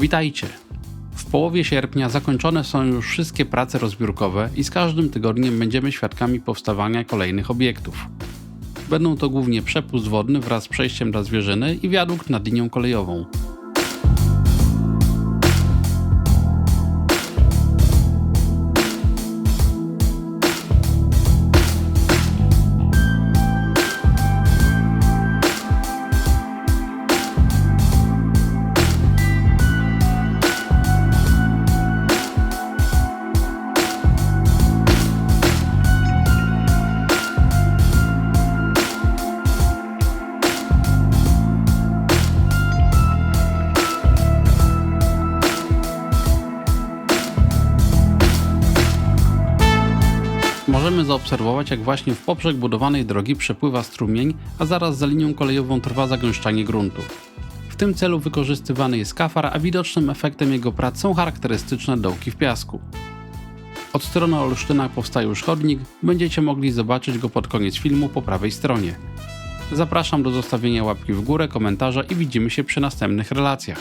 Witajcie! W połowie sierpnia zakończone są już wszystkie prace rozbiórkowe i z każdym tygodniem będziemy świadkami powstawania kolejnych obiektów. Będą to głównie przepust wodny wraz z przejściem dla zwierzyny i wiadukt nad linią kolejową. Możemy zaobserwować, jak właśnie w poprzek budowanej drogi przepływa strumień, a zaraz za linią kolejową trwa zagęszczanie gruntu. W tym celu wykorzystywany jest kafar, a widocznym efektem jego prac są charakterystyczne dołki w piasku. Od strony Olsztyna powstaje już chodnik, będziecie mogli zobaczyć go pod koniec filmu po prawej stronie. Zapraszam do zostawienia łapki w górę, komentarza i widzimy się przy następnych relacjach.